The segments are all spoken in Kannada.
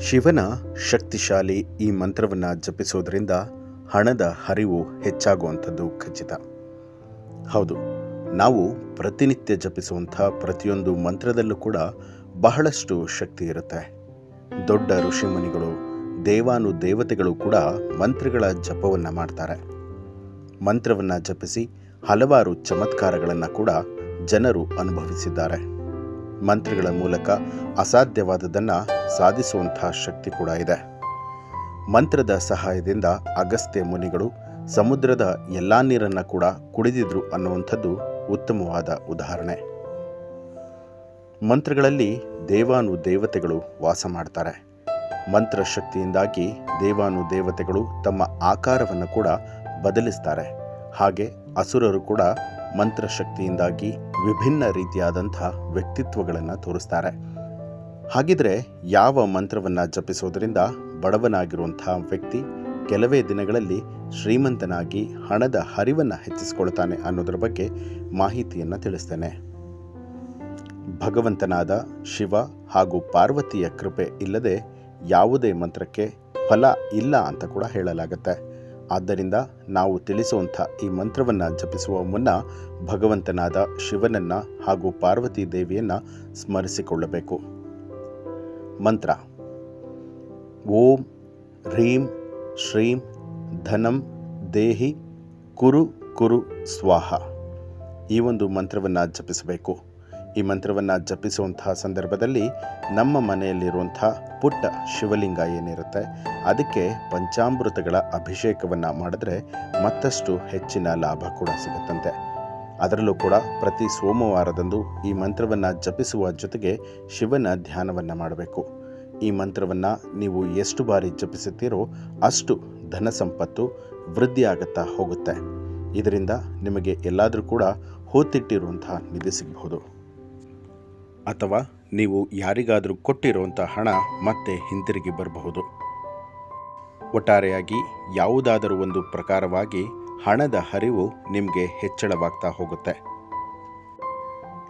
ಶಿವನ ಶಕ್ತಿಶಾಲಿ ಈ ಮಂತ್ರವನ್ನು ಜಪಿಸೋದರಿಂದ ಹಣದ ಹರಿವು ಹೆಚ್ಚಾಗುವಂಥದ್ದು ಖಚಿತ. ಹೌದು, ನಾವು ಪ್ರತಿನಿತ್ಯ ಜಪಿಸುವಂಥ ಪ್ರತಿಯೊಂದು ಮಂತ್ರದಲ್ಲೂ ಕೂಡ ಬಹಳಷ್ಟು ಶಕ್ತಿ ಇರುತ್ತೆ. ದೊಡ್ಡ ಋಷಿಮುನಿಗಳು ದೇವಾನು ದೇವತೆಗಳು ಕೂಡ ಮಂತ್ರಗಳ ಜಪವನ್ನು ಮಾಡ್ತಾರೆ. ಮಂತ್ರವನ್ನು ಜಪಿಸಿ ಹಲವಾರು ಚಮತ್ಕಾರಗಳನ್ನು ಕೂಡ ಜನರು ಅನುಭವಿಸಿದ್ದಾರೆ. ಮಂತ್ರಗಳ ಮೂಲಕ ಅಸಾಧ್ಯವಾದದನ್ನು ಸಾಧಿಸುವಂತಹ ಶಕ್ತಿ ಕೂಡ ಇದೆ. ಮಂತ್ರದ ಸಹಾಯದಿಂದ ಅಗಸ್ತ್ಯ ಮುನಿಗಳು ಸಮುದ್ರದ ಎಲ್ಲ ನೀರನ್ನು ಕೂಡ ಕುಡಿದಿದ್ರು ಅನ್ನುವಂಥದ್ದು ಉತ್ತಮವಾದ ಉದಾಹರಣೆ. ಮಂತ್ರಗಳಲ್ಲಿ ದೇವಾನು ದೇವತೆಗಳು ವಾಸ ಮಾಡ್ತಾರೆ. ಮಂತ್ರ ಶಕ್ತಿಯಿಂದಾಗಿ ದೇವಾನು ದೇವತೆಗಳು ತಮ್ಮ ಆಕಾರವನ್ನು ಕೂಡ ಬದಲಿಸ್ತಾರೆ. ಹಾಗೆ ಅಸುರರು ಕೂಡ ಮಂತ್ರಶಕ್ತಿಯಿಂದಾಗಿ ವಿಭಿನ್ನ ರೀತಿಯಾದಂಥ ವ್ಯಕ್ತಿತ್ವಗಳನ್ನು ತೋರಿಸ್ತಾರೆ. ಹಾಗಿದ್ರೆ ಯಾವ ಮಂತ್ರವನ್ನು ಜಪಿಸೋದರಿಂದ ಬಡವನಾಗಿರುವಂಥ ವ್ಯಕ್ತಿ ಕೆಲವೇ ದಿನಗಳಲ್ಲಿ ಶ್ರೀಮಂತನಾಗಿ ಹಣದ ಹರಿವನ್ನು ಹೆಚ್ಚಿಸಿಕೊಳ್ತಾನೆ ಅನ್ನೋದರ ಬಗ್ಗೆ ಮಾಹಿತಿಯನ್ನು ತಿಳಿಸ್ತೇನೆ. ಭಗವಂತನಾದ ಶಿವ ಹಾಗೂ ಪಾರ್ವತಿಯ ಕೃಪೆ ಇಲ್ಲದೆ ಯಾವುದೇ ಮಂತ್ರಕ್ಕೆ ಫಲ ಇಲ್ಲ ಅಂತ ಕೂಡ ಹೇಳಲಾಗುತ್ತೆ. ಆದ್ದರಿಂದ ನಾವು ತಿಳಿಸುವಂಥ ಈ ಮಂತ್ರವನ್ನು ಜಪಿಸುವ ಮುನ್ನ ಭಗವಂತನಾದ ಶಿವನನ್ನು ಹಾಗೂ ಪಾರ್ವತಿ ದೇವಿಯನ್ನು ಸ್ಮರಿಸಿಕೊಳ್ಳಬೇಕು. ಮಂತ್ರ. ಓಂ ಹ್ರೀಂ ಶ್ರೀಂ ಧನಂ ದೇಹಿ ಕುರು ಕುರು ಸ್ವಾಹ. ಈ ಒಂದು ಮಂತ್ರವನ್ನು ಜಪಿಸಬೇಕು. ಈ ಮಂತ್ರವನ್ನು ಜಪಿಸುವಂತಹ ಸಂದರ್ಭದಲ್ಲಿ ನಮ್ಮ ಮನೆಯಲ್ಲಿರುವಂಥ ಪುಟ್ಟ ಶಿವಲಿಂಗ ಏನಿರುತ್ತೆ, ಅದಕ್ಕೆ ಪಂಚಾಮೃತಗಳ ಅಭಿಷೇಕವನ್ನು ಮಾಡಿದ್ರೆ ಮತ್ತಷ್ಟು ಹೆಚ್ಚಿನ ಲಾಭ ಕೂಡ ಸಿಗುತ್ತಂತೆ. ಅದರಲ್ಲೂ ಕೂಡ ಪ್ರತಿ ಸೋಮವಾರದಂದು ಈ ಮಂತ್ರವನ್ನು ಜಪಿಸುವ ಜೊತೆಗೆ ಶಿವನ ಧ್ಯಾನವನ್ನು ಮಾಡಬೇಕು. ಈ ಮಂತ್ರವನ್ನು ನೀವು ಎಷ್ಟು ಬಾರಿ ಜಪಿಸುತ್ತೀರೋ ಅಷ್ಟು ಧನ ಸಂಪತ್ತು ವೃದ್ಧಿಯಾಗುತ್ತಾ ಹೋಗುತ್ತೆ. ಇದರಿಂದ ನಿಮಗೆ ಎಲ್ಲಾದರೂ ಕೂಡ ಹೂತಿಟ್ಟಿರುವಂತಹ ನಿಧಿ ಸಿಗಬಹುದು. ಅಥವಾ ನೀವು ಯಾರಿಗಾದರೂ ಕೊಟ್ಟಿರುವಂಥ ಹಣ ಮತ್ತೆ ಹಿಂತಿರುಗಿ ಬರಬಹುದು. ಒಟ್ಟಾರೆಯಾಗಿ ಯಾವುದಾದರೂ ಒಂದು ಪ್ರಕಾರವಾಗಿ ಹಣದ ಹರಿವು ನಿಮಗೆ ಹೆಚ್ಚಳವಾಗ್ತಾ ಹೋಗುತ್ತೆ.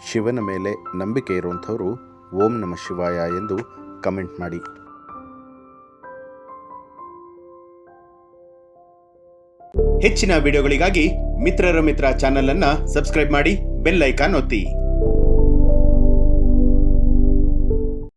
ಶಿವನ ಮೇಲೆ ನಂಬಿಕೆ ಇರುವಂಥವರು ಓಂ ನಮ ಶಿವಾಯ ಎಂದು ಕಮೆಂಟ್ ಮಾಡಿ. ಹೆಚ್ಚಿನ ವಿಡಿಯೋಗಳಿಗಾಗಿ ಮಿತ್ರರ ಮಿತ್ರ ಚಾನೆಲ್ ಅನ್ನ ಸಬ್ಸ್ಕ್ರೈಬ್ ಮಾಡಿ, ಬೆಲ್ ಐಕಾನ್ ಒತ್ತಿ.